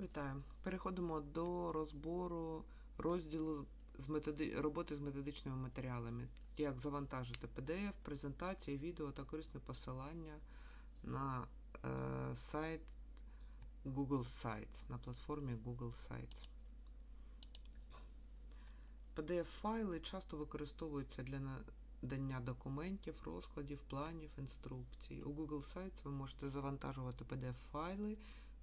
Вітаю. Переходимо до розбору розділу з методи... роботи з методичними матеріалами. Як завантажити PDF, презентації, відео та корисне посилання на е, сайт Google Sites, на платформі Google Sites. PDF-файли часто використовуються для надання документів, розкладів, планів, інструкцій. У Google Sites ви можете завантажувати PDF-файли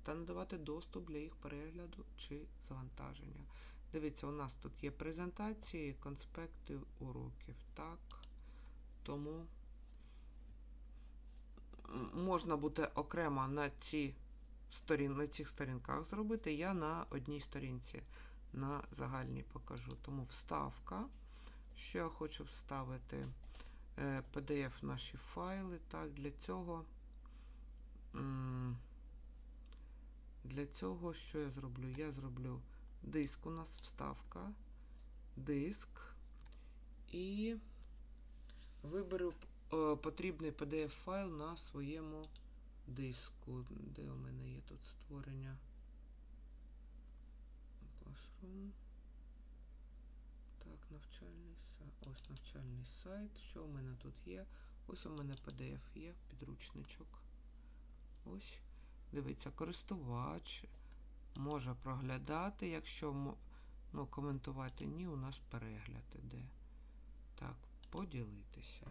та надавати доступ для їх перегляду чи завантаження. Дивіться, у нас тут є презентації, конспекти уроків. Так. Тому можна буде окремо на, ці сторін, на цих сторінках зробити. Я на одній сторінці на загальній покажу. Тому вставка. Що я хочу вставити? Е, PDF наші файли. Так, для цього. Для цього що я зроблю? Я зроблю диск у нас вставка, диск і виберу е, потрібний PDF-файл на своєму диску. Де у мене є тут створення? Classroom. Так, навчальний сайт. Ось навчальний сайт. Що у мене тут є? Ось у мене PDF є, підручничок. Ось. Дивіться, користувач може проглядати, якщо ну, коментувати ні, у нас перегляд іде. Так, поділитися.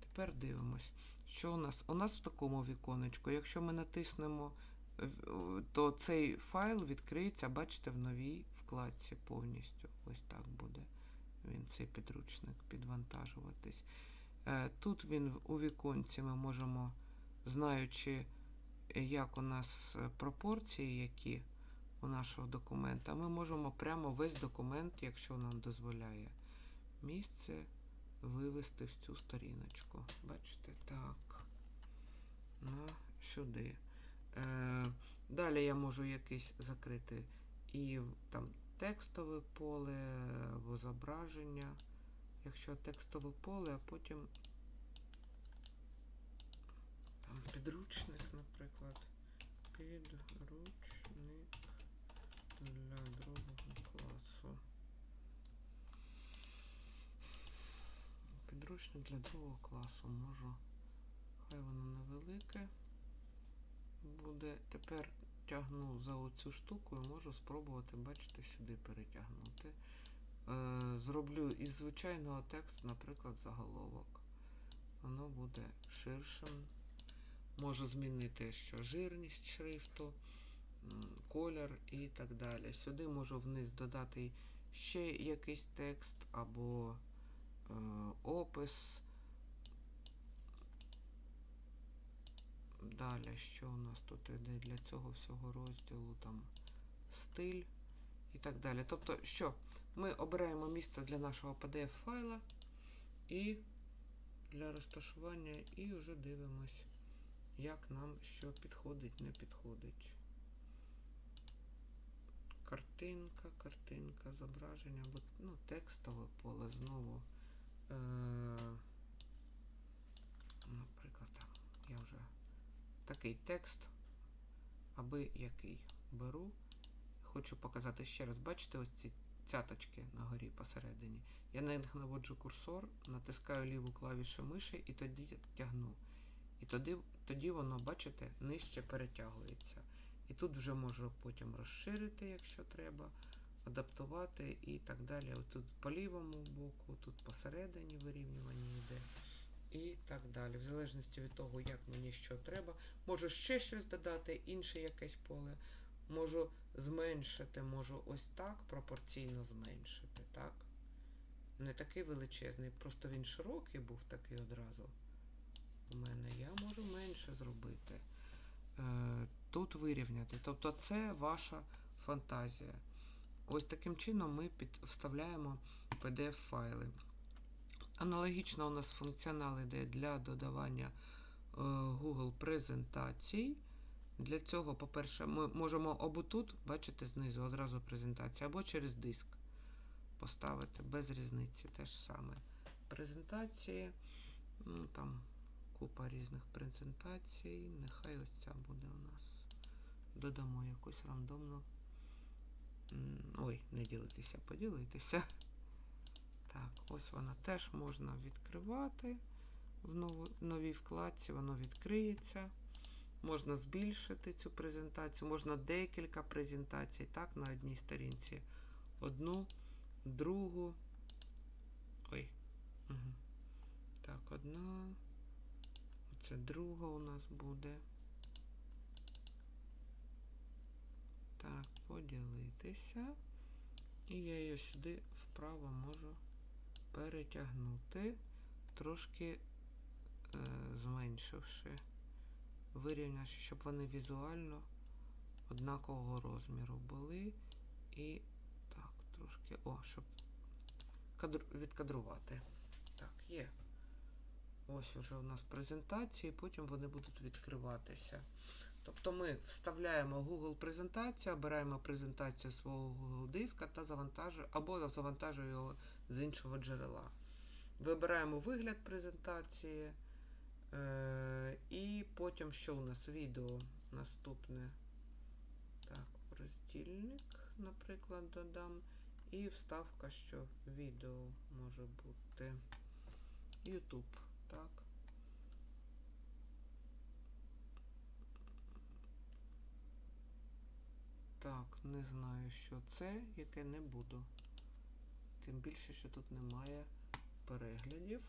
Тепер дивимось, що у нас. У нас в такому віконечку, якщо ми натиснемо, то цей файл відкриється, бачите, в новій вкладці повністю. Ось так буде він, цей підручник, підвантажуватись. Е, Тут він у віконці ми можемо знаючи, як у нас е, пропорції, які у нашого документа, ми можемо прямо весь документ, якщо нам дозволяє місце, вивести в цю сторіночку. Бачите, так. На сюди. Е, далі я можу якийсь закрити і там текстове поле або зображення. Якщо текстове поле, а потім підручник, наприклад. Підручник для другого класу. Підручник для другого класу можу. Хай воно невелике буде. Тепер тягну за оцю штуку і можу спробувати, бачите, сюди перетягнути. Е, зроблю із звичайного тексту, наприклад, заголовок. Воно буде ширшим. Можу змінити що жирність шрифту, колір і так далі. Сюди можу вниз додати ще якийсь текст або е, опис. Далі, що у нас тут іде для цього всього розділу, там стиль і так далі. Тобто, що? Ми обираємо місце для нашого PDF-файла і для розташування, і вже дивимось як нам що підходить, не підходить. Картинка, картинка, зображення, або ну, текстове поле знову. Е, наприклад, там я вже такий текст, аби який беру. Хочу показати ще раз, бачите, ось ці цяточки на горі посередині. Я на них наводжу курсор, натискаю ліву клавішу миші і тоді тягну. І тоді, тоді воно, бачите, нижче перетягується. І тут вже можу потім розширити, якщо треба, адаптувати і так далі. Тут по лівому боку, тут посередині вирівнювання йде. І так далі. В залежності від того, як мені що треба. Можу ще щось додати, інше якесь поле. Можу зменшити, можу ось так пропорційно зменшити. так? Не такий величезний, просто він широкий був такий одразу у мене, я можу менше зробити. Е, Тут вирівняти. Тобто це ваша фантазія. Ось таким чином ми під, вставляємо PDF-файли. Аналогічно у нас функціонал йде для додавання е, Google презентацій. Для цього, по-перше, ми можемо або тут, бачите, знизу одразу презентація, або через диск поставити без різниці. Те ж саме. Презентації, ну там купа різних презентацій. Нехай ось ця буде у нас додамо якусь рандомну. Ой, не ділитися, поділитися. Так, ось вона теж можна відкривати в новій вкладці, воно відкриється. Можна збільшити цю презентацію, можна декілька презентацій, так, на одній сторінці. Одну, другу. Ой. Угу. Так, одна. Це друга у нас буде. Так, поділитися. І я її сюди вправо можу перетягнути, трошки е, зменшивши, вирівнявши, щоб вони візуально однакового розміру були. І так, трошки. О, щоб кадр... відкадрувати. Так, є. Ось уже у нас презентації, потім вони будуть відкриватися. Тобто ми вставляємо Google презентацію, обираємо презентацію свого Google диска та завантажуємо або завантажуємо його з іншого джерела. Вибираємо вигляд презентації. Е- і потім, що у нас відео наступне. Так, роздільник, наприклад, додам. І вставка, що відео може бути. YouTube, так. Так, не знаю, що це, яке не буду. Тим більше, що тут немає переглядів.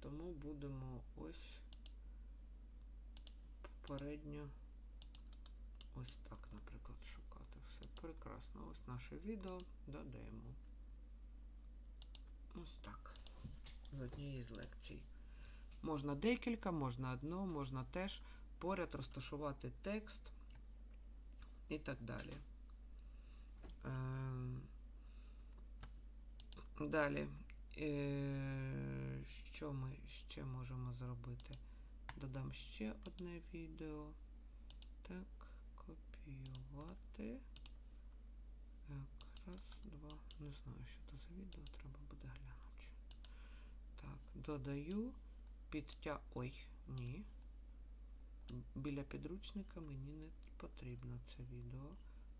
Тому будемо ось попередньо ось так, наприклад, шукати. Все прекрасно. Ось наше відео додаємо. Ось так. З однієї з лекцій. Можна декілька, можна одну, можна теж поряд розташувати текст і так далі. Ем, Далі. Е, Що ми ще можемо зробити? Додам ще одне відео. Так, копіювати. Так, раз, два. Не знаю, що це за відео, треба додаю підтя. Ой, ні. Біля підручника мені не потрібно це відео.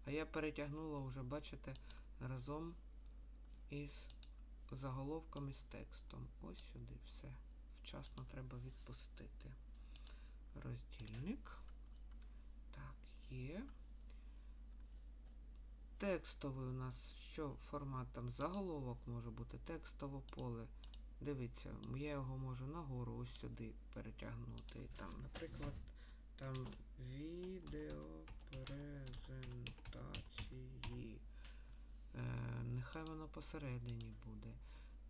А я перетягнула вже, бачите, разом із заголовком з текстом. Ось сюди все. Вчасно треба відпустити. Роздільник. Так, є. Текстовий у нас що формат там заголовок може бути, текстове поле. Дивіться, я його можу нагору ось сюди перетягнути. Там, наприклад, там відео презентації. Е, нехай воно посередині буде.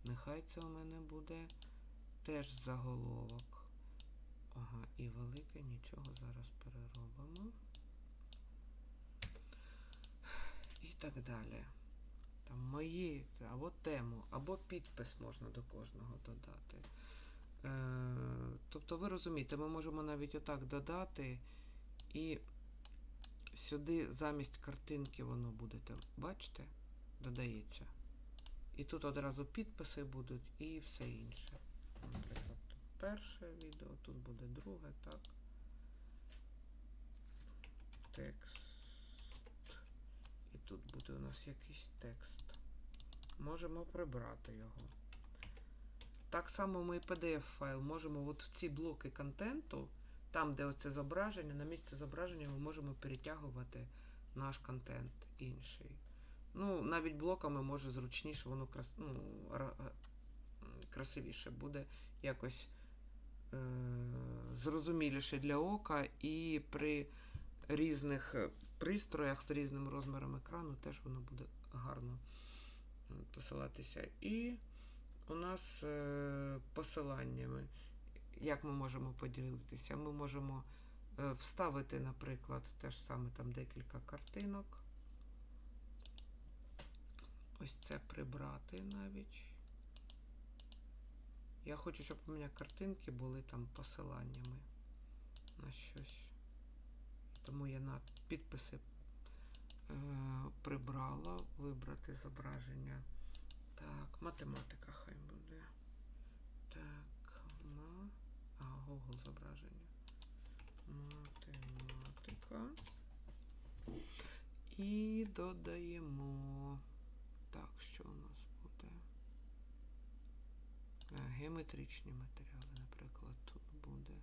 Нехай це у мене буде теж заголовок. Ага, і велике нічого зараз переробимо. І так далі. Там мої, або тему, або підпис можна до кожного додати. Е, тобто, ви розумієте, ми можемо навіть отак додати і сюди замість картинки воно будете, бачите, додається. І тут одразу підписи будуть і все інше. Наприклад, тут перше відео, тут буде друге, так. Текст. І тут буде у нас якийсь текст. Можемо прибрати його. Так само ми PDF-файл можемо от в ці блоки контенту, там, де оце зображення, на місце зображення ми можемо перетягувати наш контент інший. Ну, навіть блоками може зручніше, воно крас... ну, е, красивіше буде якось е- зрозуміліше для ока, і при різних е, пристроях з різним розміром екрану теж воно буде гарно посилатися. І у нас е- посиланнями, як ми можемо поділитися? Ми можемо е, вставити, наприклад, теж саме там декілька картинок. Ось це прибрати навіть. Я хочу, щоб у мене картинки були там посиланнями на щось. Тому я на підписи е, прибрала, вибрати зображення. Так, математика хай буде. Так, на. А, Google зображення. Математика. І додаємо. Так, що у нас буде? Е, Геометричні матеріали, наприклад, тут буде.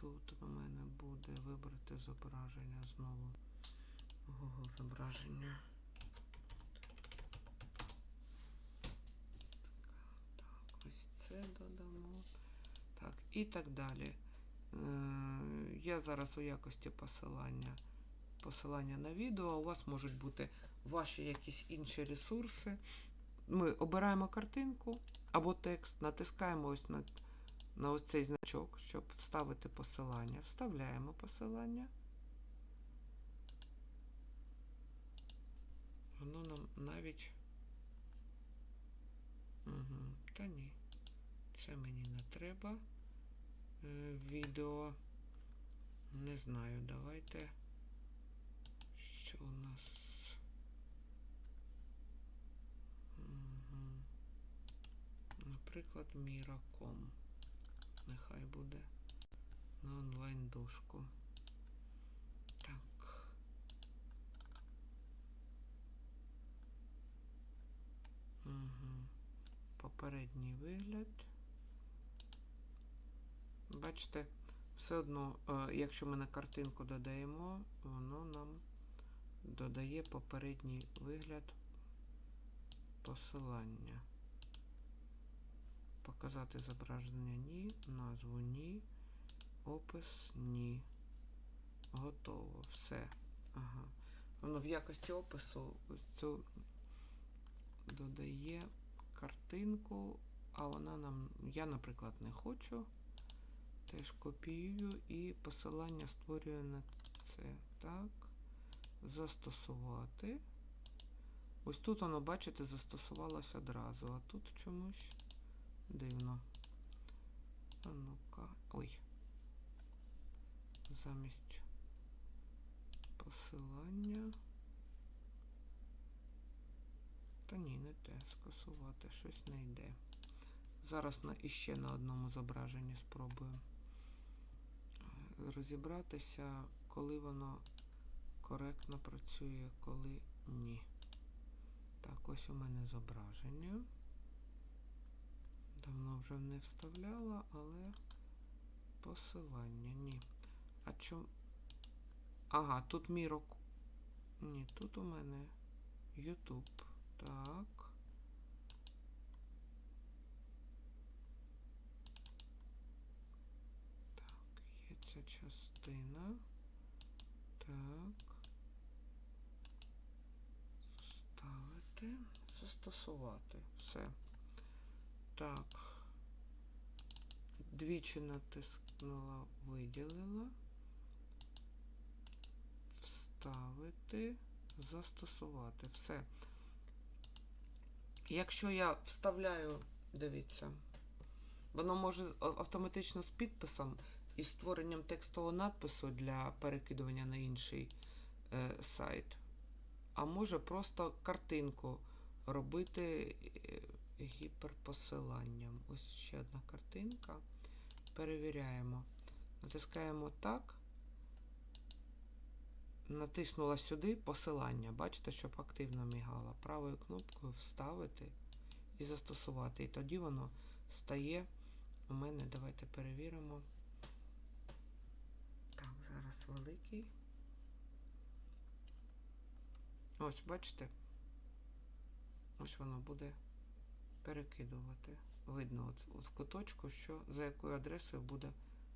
Тут у мене буде вибрати зображення знову. Google зображення. Так, ось це додамо. Так, і так далі. Е, Я зараз у якості посилання посилання на відео. У вас можуть бути ваші якісь інші ресурси. Ми обираємо картинку або текст, натискаємо ось на, на ось цей значок, щоб вставити посилання. Вставляємо посилання. Воно нам навіть. Угу. Та ні. Це мені не треба. Е, відео. Не знаю, давайте. Що у нас? Наприклад, Міраком. Нехай буде на онлайн дошку. Так. Угу. Попередній вигляд. Бачите, все одно, е, якщо ми на картинку додаємо, воно нам додає попередній вигляд посилання. Показати зображення ні, назву ні, опис ні. Готово. Все. Ага. Воно в якості опису цю додає картинку, а вона нам, я, наприклад, не хочу. Теж копіюю і посилання створюю на це. Так. Застосувати. Ось тут воно, бачите, застосувалось одразу, а тут чомусь дивно. А ну-ка. Ой. Замість посилання. Та ні, не те. Скасувати щось не йде. Зараз на, іще на одному зображенні спробую розібратися, коли воно коректно працює, коли ні. Так, ось у мене зображення. Давно вже не вставляла, але посилання ні. А чому? Ага, тут мірок. Ні, тут у мене YouTube. Так. Так, є ця частина. Так. Ставити. Застосувати. Все. Так. Двічі натискнула, виділила. Вставити. Застосувати. Все. Якщо я вставляю, дивіться, воно може автоматично з підписом і створенням текстового надпису для перекидування на інший е, сайт. А може просто картинку робити е, гіперпосиланням. Ось ще одна картинка. Перевіряємо. Натискаємо так. Натиснула сюди посилання. Бачите, щоб активно мігала. Правою кнопкою вставити і застосувати. І тоді воно стає у мене. Давайте перевіримо. Так, зараз великий. Ось, бачите? Ось воно буде перекидувати. Видно от, от в куточку, що за якою адресою буде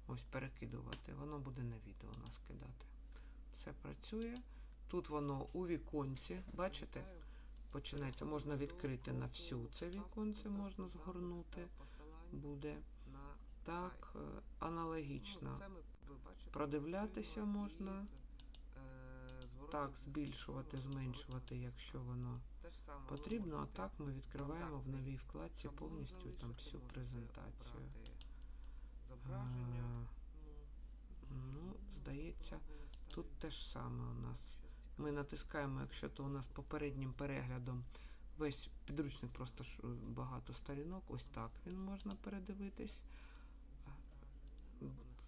ось перекидувати. Воно буде на відео нас кидати. Все працює. Тут воно у віконці, бачите? Починається, можна відкрити на всю це віконце, можна згорнути. Буде так, е, аналогічно. Продивлятися можна. Так, збільшувати, зменшувати, якщо воно потрібно. А так ми відкриваємо в новій вкладці повністю там всю презентацію. А, ну, здається, тут те ж саме у нас. Ми натискаємо, якщо то у нас попереднім переглядом весь підручник просто багато сторінок. Ось так він можна передивитись.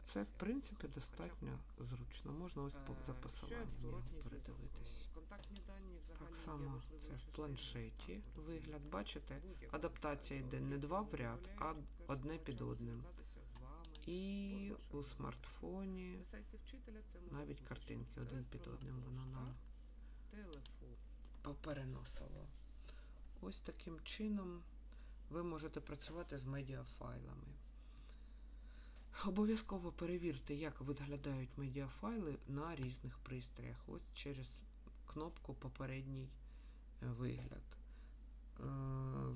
це в принципі достатньо зручно. Можна ось по за посиланням його передивитись. Так само це в планшеті вигляд. Бачите? Адаптація йде не два в ряд, а одне під одним. І у смартфоні навіть картинки один під одним воно нам попереносило. Ось таким чином ви можете працювати з медіафайлами. Обов'язково перевірте, як виглядають медіафайли на різних пристроях. Ось через кнопку Попередній е, вигляд. Е,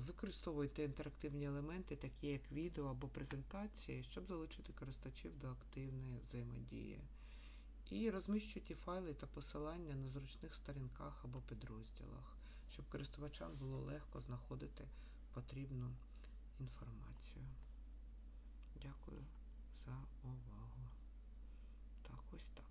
Використовуйте інтерактивні елементи, такі як відео або презентації, щоб залучити користувачів до активної взаємодії. І розміщуйте файли та посилання на зручних сторінках або підрозділах, щоб користувачам було легко знаходити потрібну інформацію. Дякую за увагу. Так, ось так.